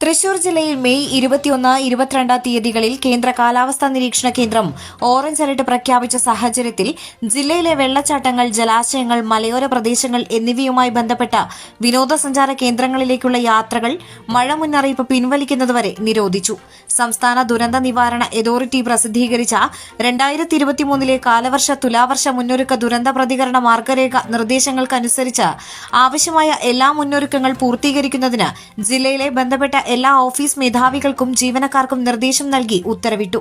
തൃശൂർ ജില്ലയിൽ മെയ് ഇരുപത്തിയൊന്ന് ഇരുപത്തിരണ്ടാം തീയതികളിൽ കേന്ദ്ര കാലാവസ്ഥാ നിരീക്ഷണ കേന്ദ്രം ഓറഞ്ച് അലർട്ട് പ്രഖ്യാപിച്ച സാഹചര്യത്തിൽ ജില്ലയിലെ വെള്ളച്ചാട്ടങ്ങൾ ജലാശയങ്ങൾ മലയോര പ്രദേശങ്ങൾ എന്നിവയുമായി ബന്ധപ്പെട്ട വിനോദസഞ്ചാര കേന്ദ്രങ്ങളിലേക്കുള്ള യാത്രകൾ മഴ മുന്നറിയിപ്പ് പിൻവലിക്കുന്നതുവരെ നിരോധിച്ചു. സംസ്ഥാന ദുരന്ത നിവാരണ അതോറിറ്റി പ്രസിദ്ധീകരിച്ച രണ്ടായിരത്തി ഇരുപത്തിമൂന്നിലെ കാലവർഷ തുലാവർഷ മുന്നൊരുക്ക ദുരന്ത പ്രതികരണ മാർഗരേഖ നിർദ്ദേശങ്ങൾക്കനുസരിച്ച് ആവശ്യമായ എല്ലാ മുന്നൊരുക്കങ്ങൾ പൂർത്തീകരിക്കുന്നതിന് ജില്ലയിലെ ബന്ധപ്പെട്ട എല്ലാ ഓഫീസ് മേധാവികൾക്കും ജീവനക്കാർക്കും നിർദ്ദേശം നൽകി ഉത്തരവിട്ടു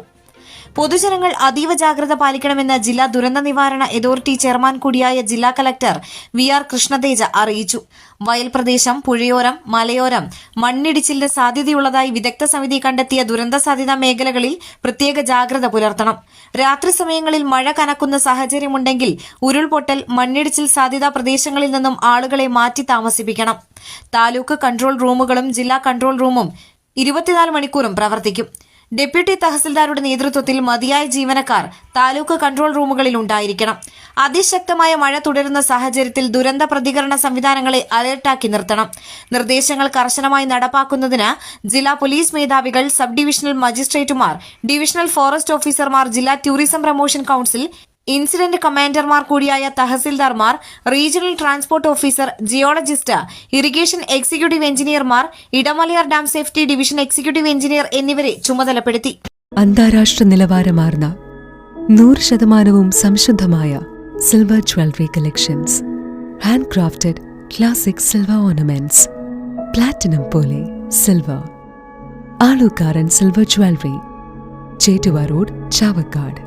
പൊതുജനങ്ങൾ അതീവ ജാഗ്രത പാലിക്കണമെന്ന് ജില്ലാ ദുരന്ത നിവാരണ അതോറിറ്റി ചെയർമാൻ കൂടിയായ ജില്ലാ കലക്ടർ വി ആർ കൃഷ്ണതേജ അറിയിച്ചു. വയൽ പ്രദേശം പുഴയോരം മലയോരം മണ്ണിടിച്ചിലിന് സാധ്യതയുള്ളതായി വിദഗ്ധ സമിതി കണ്ടെത്തിയ ദുരന്ത സാധ്യതാ മേഖലകളിൽ പ്രത്യേക ജാഗ്രത പുലർത്തണം. രാത്രി സമയങ്ങളിൽ മഴ കനക്കുന്ന സാഹചര്യമുണ്ടെങ്കിൽ ഉരുൾപൊട്ടൽ മണ്ണിടിച്ചിൽ സാധ്യതാ പ്രദേശങ്ങളിൽ നിന്നും ആളുകളെ മാറ്റി താമസിപ്പിക്കണം. താലൂക്ക് കൺട്രോൾ റൂമുകളും ജില്ലാ കൺട്രോൾ റൂമും ഇരുപത്തിനാല് മണിക്കൂറും പ്രവർത്തിക്കും. ഡെപ്യൂട്ടി തഹസിൽദാരുടെ നേതൃത്വത്തിൽ മതിയായ ജീവനക്കാർ താലൂക്ക് കൺട്രോൾ റൂമുകളിൽ ഉണ്ടായിരിക്കണം. അതിശക്തമായ മഴ തുടരുന്ന സാഹചര്യത്തിൽ ദുരന്ത പ്രതികരണ സംവിധാനങ്ങളെ അലർട്ടാക്കി നിർത്തണം. നിർദ്ദേശങ്ങൾ കർശനമായി നടപ്പാക്കുന്നതിന് ജില്ലാ പോലീസ് മേധാവികൾ സബ് ഡിവിഷണൽ മജിസ്ട്രേറ്റുമാർ ഡിവിഷണൽ ഫോറസ്റ്റ് ഓഫീസർമാർ ജില്ലാ ടൂറിസം പ്രമോഷൻ കൌൺസിൽ ഇൻസിഡന്റ് കമാൻഡർമാർ കൂടിയായ തഹസിൽദാർമാർ regional transport officer geologist irrigation executive എഞ്ചിനീയർമാർ Idamalayar dam safety division executive engineer എന്നിവരെ ചുമതലപ്പെടുത്തി. അന്താരാഷ്ട്ര നിലവാരമാർന്ന നൂറ് ശതമാനവും സംശുദ്ധമായ silver jewellery collections. Hand crafted classic silver ornaments. Platinum പോലെ silver. Alukkaran silver jewellery. Chettuva road Chavakkad.